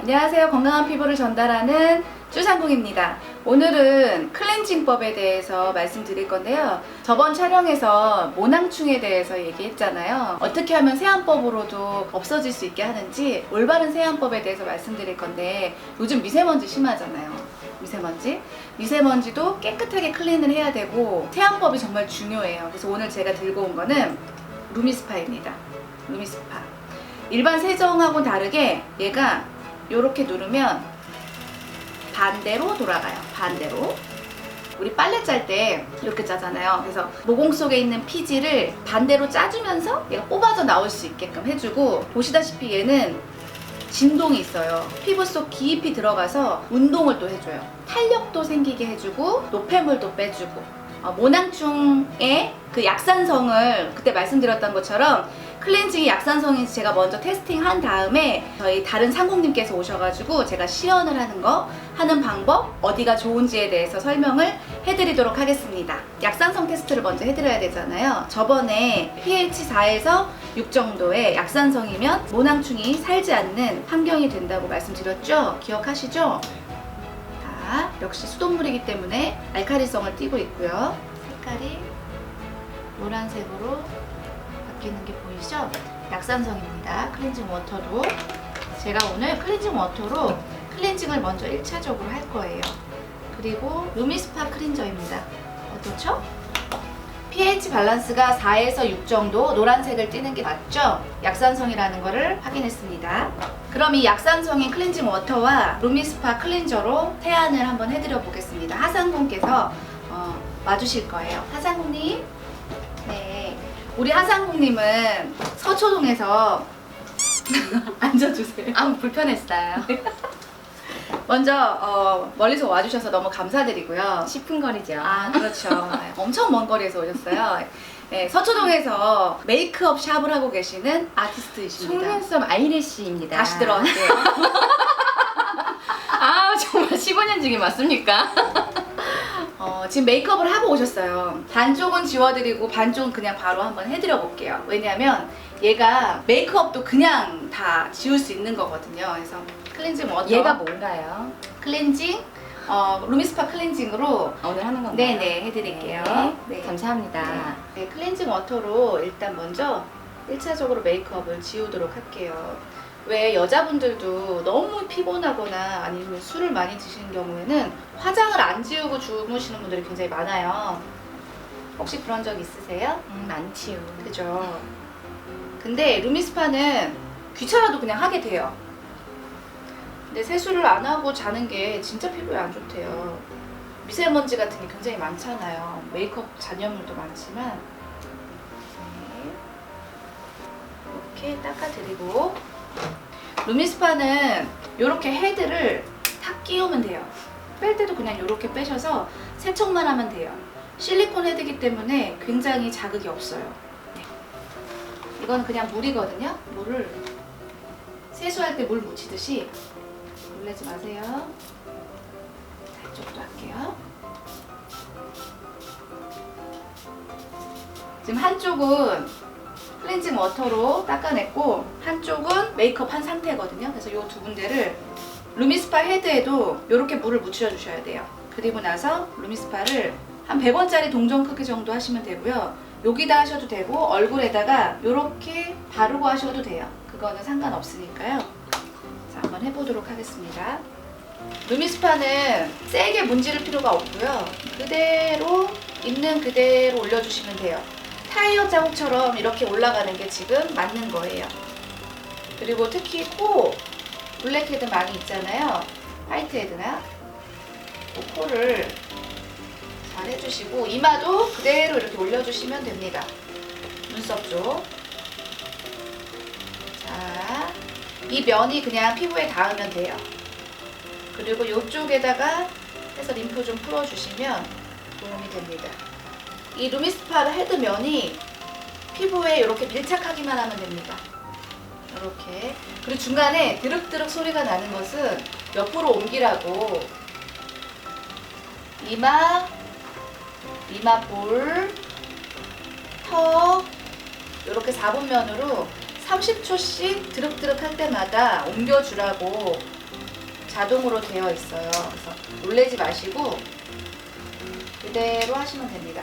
안녕하세요. 건강한 피부를 전달하는 주상궁입니다. 오늘은 클렌징법에 대해서 말씀드릴 건데요. 저번 촬영에서 모낭충에 대해서 얘기했잖아요. 어떻게 하면 세안법으로도 없어질 수 있게 하는지 올바른 세안법에 대해서 말씀드릴 건데 요즘 미세먼지 심하잖아요. 미세먼지. 미세먼지도 깨끗하게 클린을 해야 되고 세안법이 정말 중요해요. 그래서 오늘 제가 들고 온 거는 루미스파입니다. 루미스파. 일반 세정하고 다르게 얘가 이렇게 누르면 반대로 돌아가요. 반대로. 우리 빨래 짤 때 이렇게 짜잖아요. 그래서 모공 속에 있는 피지를 반대로 짜주면서 얘가 뽑아져 나올 수 있게끔 해주고 보시다시피 얘는 진동이 있어요. 피부 속 깊이 들어가서 운동을 또 해줘요. 탄력도 생기게 해주고 노폐물도 빼주고 어, 모낭충의 그 약산성을 그때 말씀드렸던 것처럼 클렌징이 약산성인지 제가 먼저 테스팅한 다음에 저희 다른 상공님께서 오셔가지고 제가 시연을 하는 거 하는 방법 어디가 좋은지에 대해서 설명을 해드리도록 하겠습니다. 약산성 테스트를 먼저 해드려야 되잖아요. 저번에 pH 4에서 6 정도의 약산성이면 모낭충이 살지 않는 환경이 된다고 말씀드렸죠? 기억하시죠? 자, 역시 수돗물이기 때문에 알카리성을 띠고 있고요. 색깔이 노란색으로 바뀌는 게 보이죠? 약산성입니다. 클렌징 워터도 제가 오늘 클렌징 워터로 클렌징을 먼저 1차적으로 할 거예요. 그리고 루미스파 클렌저입니다. 어떻죠? pH 밸런스가 4에서 6 정도 노란색을 띠는 게 맞죠? 약산성이라는 거를 확인했습니다. 그럼 이 약산성인 클렌징 워터와 루미스파 클렌저로 세안을 한번 해드려 보겠습니다. 하상군께서 어, 와주실 거예요. 하상군님. 네. 우리 하상국님은 서초동에서 앉아주세요. 아 불편했어요. 먼저 어, 멀리서 와주셔서 너무 감사드리고요. 10분 거리죠. 아 그렇죠. 엄청 먼 거리에서 오셨어요. 네, 서초동에서 메이크업 샵을 하고 계시는 아티스트이십니다. 속눈썹 아이래쉬입니다. 다시 들어갈게요. 아 정말 15년 중에 맞습니까? 어, 지금 메이크업을 하고 오셨어요. 반쪽은 지워드리고 반쪽은 그냥 바로 한번 해드려 볼게요. 왜냐면 얘가 메이크업도 그냥 다 지울 수 있는 거거든요. 그래서 클렌징 워터. 얘가 뭔가요? 클렌징, 어, 루미스파 클렌징으로 오늘 하는 건가요? 네네 해드릴게요. 네, 네. 감사합니다. 네, 클렌징 워터로 일단 먼저 1차적으로 메이크업을 지우도록 할게요. 왜 여자분들도 너무 피곤하거나 아니면 술을 많이 드시는 경우에는 화장을 안 지우고 주무시는 분들이 굉장히 많아요. 혹시 그런 적 있으세요? 음, 많지요. 그죠. 근데 루미스파는 귀찮아도 그냥 하게 돼요. 근데 세수를 안 하고 자는 게 진짜 피부에 안 좋대요. 미세먼지 같은 게 굉장히 많잖아요. 메이크업 잔여물도 많지만. 네. 이렇게 닦아드리고. 루미스파는 이렇게 헤드를 탁 끼우면 돼요. 뺄 때도 그냥 이렇게 빼셔서 세척만 하면 돼요. 실리콘 헤드이기 때문에 굉장히 자극이 없어요. 이건 그냥 물이거든요. 물을 세수할 때 물 묻히듯이 놀라지 마세요. 자, 이쪽도 할게요. 지금 한쪽은 클렌징 워터로 닦아냈고 한쪽은 메이크업 한 상태거든요. 그래서 이 두 군데를 루미스파 헤드에도 이렇게 물을 묻혀 주셔야 돼요. 그리고 나서 루미스파를 한 100원짜리 동전 크기 정도 하시면 되고요. 여기다 하셔도 되고 얼굴에다가 이렇게 바르고 하셔도 돼요. 그거는 상관없으니까요. 자, 한번 해보도록 하겠습니다. 루미스파는 세게 문지를 필요가 없고요. 그대로 있는 그대로 올려주시면 돼요. 타이어 자국처럼 이렇게 올라가는 게 지금 맞는 거예요. 그리고 특히 코 블랙헤드 많이 있잖아요. 화이트헤드나 그 코를 잘 해주시고 이마도 그대로 이렇게 올려주시면 됩니다. 눈썹 쪽. 자, 이 면이 그냥 피부에 닿으면 돼요. 그리고 이쪽에다가 해서 림프 좀 풀어주시면 도움이 됩니다. 이 루미스파 헤드 면이 피부에 이렇게 밀착하기만 하면 됩니다. 이렇게. 그리고 중간에 드륵드륵 소리가 나는 것은 옆으로 옮기라고 이마, 이마 볼, 턱 이렇게 4분면으로 30초씩 드륵드륵 할 때마다 옮겨주라고 자동으로 되어 있어요. 그래서 놀래지 마시고 그대로 하시면 됩니다.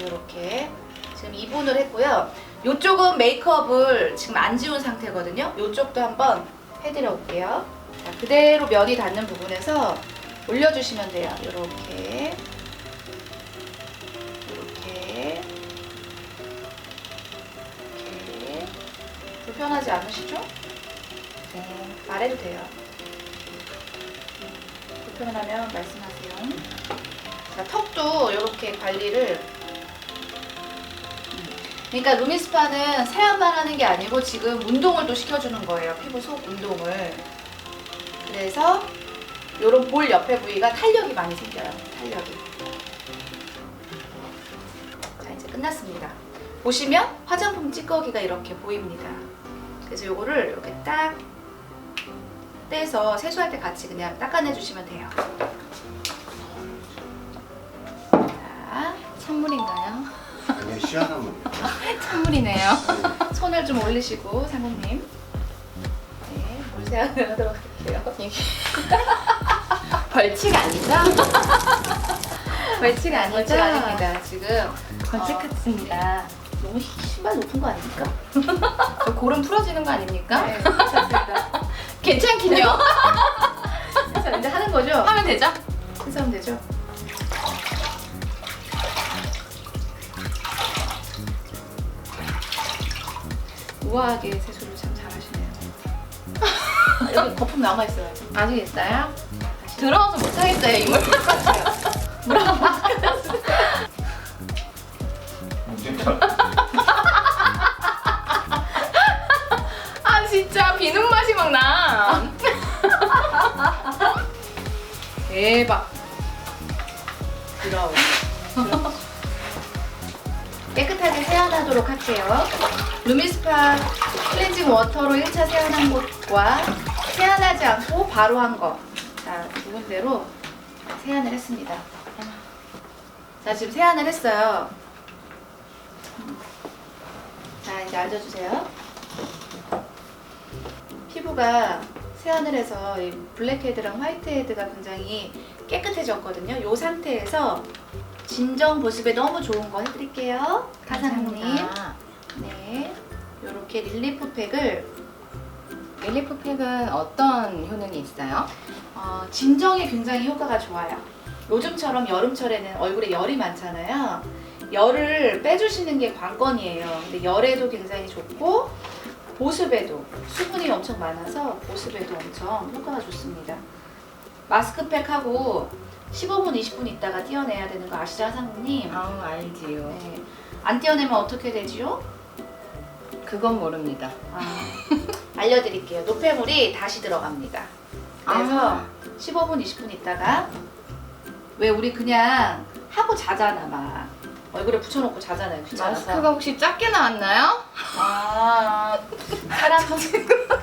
이렇게 지금 2분을 했고요. 이쪽은 메이크업을 지금 안 지운 상태거든요. 이쪽도 한번 해드려 볼게요. 자, 그대로 면이 닿는 부분에서 올려주시면 돼요. 이렇게 이렇게 이렇게 불편하지 않으시죠? 네, 말해도 돼요. 불편하면 말씀하세요. 자, 턱도 이렇게 관리를 음. 그러니까 루미스파는 세안만 하는 게 아니고 지금 운동을 또 시켜주는 거예요. 피부 속 운동을. 그래서 이런 볼 옆에 부위가 탄력이 많이 생겨요. 탄력이. 자, 이제 끝났습니다. 보시면 화장품 찌꺼기가 이렇게 보입니다. 그래서 요거를 이렇게 딱 떼서 세수할 때 같이 그냥 닦아내 주시면 돼요. 자, 찬물인가요? 시원한 물이에요. 찬물이네요. 손을 좀 올리시고 상공님. 네, 물세안을 하도록 할게요. 벌칙 아니죠? 벌칙 아니죠? 벌칙 아닙니다. 지금 벌칙 어, 같습니다. 너무 신발 높은 거 아닙니까? 저 고름 풀어지는 거 아닙니까? 네, 괜찮습니다. 괜찮긴요. 자, 이제 하는 거죠? 하면 되죠? 세수하면 되죠? 우아하게 세수를 참 잘하시네요. 아, 여기 거품 남아 있어요. 아직 있어요? 다시. 들어와서 못하겠어요, 이걸. 진짜. 아, 진짜 비누 맛이 막 나. 대박. 할게요. 루미스파 클렌징 워터로 1차 세안한 것과 세안하지 않고 바로 한 것. 자, 두 군데로 세안을 했습니다. 자, 지금 세안을 했어요. 자, 이제 앉아주세요. 피부가 세안을 해서 이 블랙헤드랑 화이트헤드가 굉장히 깨끗해졌거든요. 이 상태에서 진정 보습에 너무 좋은 거 해드릴게요. 감사합니다. 네. 이렇게 릴리프 팩을 릴리프 팩은 어떤 효능이 있어요? 어, 진정에 굉장히 효과가 좋아요. 요즘처럼 여름철에는 얼굴에 열이 많잖아요. 열을 빼주시는 게 관건이에요. 근데 열에도 굉장히 좋고 보습에도 수분이 엄청 많아서 보습에도 엄청 효과가 좋습니다. 마스크팩하고 15분, 20분 있다가 띄어내야 되는 거 아시죠, 상무님? 아우, 알지요. 네. 안 띄어내면 어떻게 되지요? 그건 모릅니다. 아, 알려드릴게요. 노폐물이 다시 들어갑니다. 그래서 아. 15분, 20분 있다가 왜 우리 그냥 하고 자잖아 막 얼굴에 붙여놓고 자잖아요. 귀찮아서. 마스크가 혹시 작게 나왔나요? 아 사람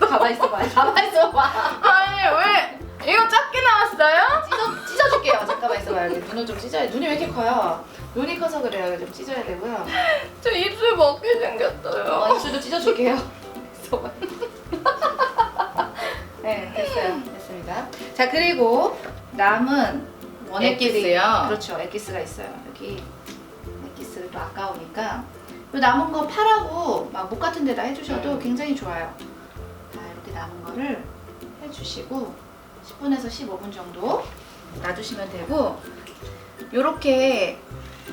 가만 있어봐. 가만 있어봐. 아니, 왜? 이거 작게 나왔어요? 찢어 찢어줄게요. 잠깐만 있어봐. 여기 눈을 좀 찢어야. 눈이 왜 이렇게 커요? 눈이 커서 그래요. 좀 찢어야 되고요. 저 입술 먹게 생겼어요. 어, 입술도 찢어줄게요. 있어봐. 네, 됐어요. 됐습니다. 자, 그리고 남은 원액들이 엑기스요? 그렇죠. 엑기스가 있어요. 여기 엑기스도 아까우니까 이 남은 거 파라고 막 목 같은 데다 해주셔도 음. 굉장히 좋아요. 자, 이렇게 남은 거를 해주시고 10분에서 15분 정도 놔두시면 되고 이렇게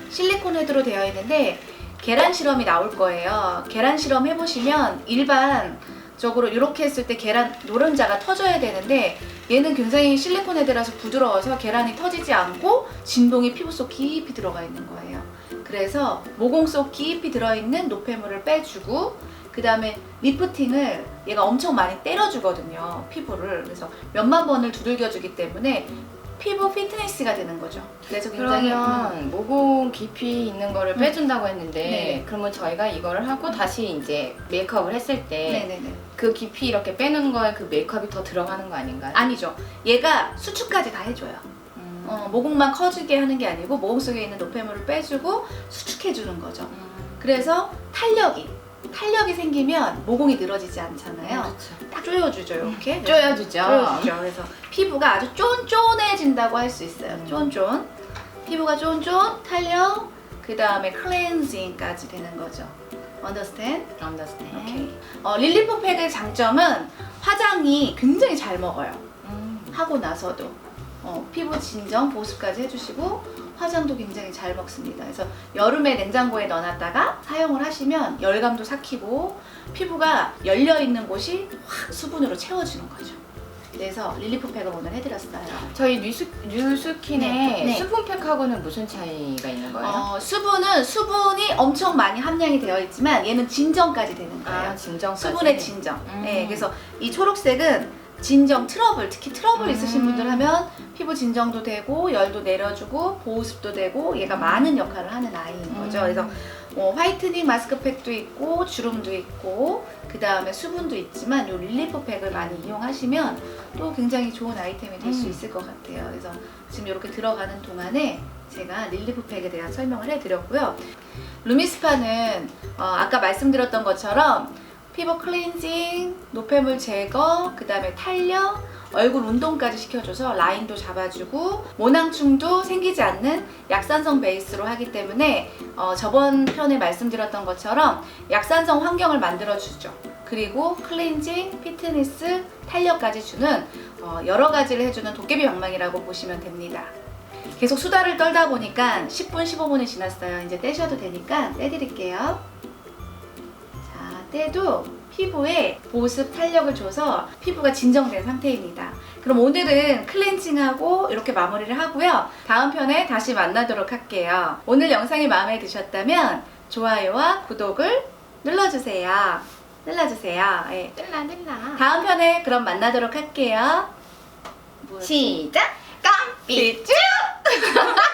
실리콘 헤드로 되어 있는데 계란 실험이 나올 거예요. 계란 실험 해보시면 일반적으로 이렇게 했을 때 계란 노른자가 터져야 되는데 얘는 굉장히 실리콘 헤드라서 부드러워서 계란이 터지지 않고 진동이 피부 속 깊이 들어가 있는 거예요. 그래서 모공 속 깊이 들어있는 노폐물을 빼주고 그 다음에 리프팅을 얘가 엄청 많이 때려주거든요 피부를 그래서 몇만 번을 두들겨주기 때문에 피부 피트니스가 되는 거죠. 그래서 굉장히 음, 그러면 모공 깊이 있는 거를 음. 빼준다고 했는데 네. 그러면 저희가 이거를 하고 다시 이제 메이크업을 했을 때그 네네네. 깊이 이렇게 빼는 거에 그 메이크업이 더 들어가는 거 아닌가요? 아니죠. 얘가 수축까지 다 해줘요. 음. 어, 모공만 커지게 하는 게 아니고 모공 속에 있는 노폐물을 빼주고 수축해주는 거죠. 음. 그래서 탄력이 탄력이 생기면 모공이 늘어지지 않잖아요. 그렇죠. 딱 조여주죠, 이렇게. 쪼여주죠. 조여주죠. 그래서 피부가 아주 쫀쫀해진다고 할 수 있어요. 음. 쫀쫀. 피부가 쫀쫀, 탄력, 그 다음에 클렌징까지 되는 거죠. Understand? 언더스탠. 오케이. 어, 릴리프 팩의 장점은 화장이 굉장히 잘 먹어요. 음. 하고 나서도 어, 피부 진정 보습까지 해주시고 화장도 굉장히 잘 먹습니다. 그래서 여름에 냉장고에 넣어놨다가 사용을 하시면 열감도 삭히고 피부가 열려 있는 곳이 확 수분으로 채워지는 거죠. 그래서 릴리프 팩을 오늘 해드렸어요. 저희 뉴스, 뉴스킨의 네, 네. 수분팩하고는 무슨 차이가 있는 거예요? 어, 수분은 수분이 엄청 많이 함량이 되어 있지만 얘는 진정까지 되는 거예요. 아, 진정까지. 수분의 진정. 음. 네, 그래서 이 초록색은 진정 트러블, 특히 트러블 음. 있으신 분들 하면 피부 진정도 되고 열도 내려주고 보습도 되고 얘가 많은 역할을 하는 아이인 거죠. 음. 그래서 어, 화이트닝 마스크팩도 있고 주름도 있고 그 다음에 수분도 있지만 이 릴리프 팩을 많이 이용하시면 또 굉장히 좋은 아이템이 될수 음. 있을 것 같아요. 그래서 지금 이렇게 들어가는 동안에 제가 릴리프 팩에 대한 설명을 해드렸고요. 루미스파는 어, 아까 말씀드렸던 것처럼 피부 클렌징, 노폐물 제거, 그 다음에 탄력, 얼굴 운동까지 시켜줘서 라인도 잡아주고 모낭충도 생기지 않는 약산성 베이스로 하기 때문에 어, 저번 편에 말씀드렸던 것처럼 약산성 환경을 만들어주죠. 그리고 클렌징, 피트니스, 탄력까지 주는 어, 여러 가지를 해주는 도깨비 방망이라고 보시면 됩니다. 계속 수다를 떨다 보니까 10분, 15분이 지났어요. 이제 떼셔도 되니까 떼드릴게요. 자, 떼도 피부에 보습 탄력을 줘서 피부가 진정된 상태입니다. 그럼 오늘은 클렌징하고 이렇게 마무리를 하고요. 다음 편에 다시 만나도록 할게요. 오늘 영상이 마음에 드셨다면 좋아요와 구독을 눌러주세요. 눌러주세요. 예. 뜰라 뜰라. 다음 편에 그럼 만나도록 할게요. 시작. 깜삐. 삐쭈!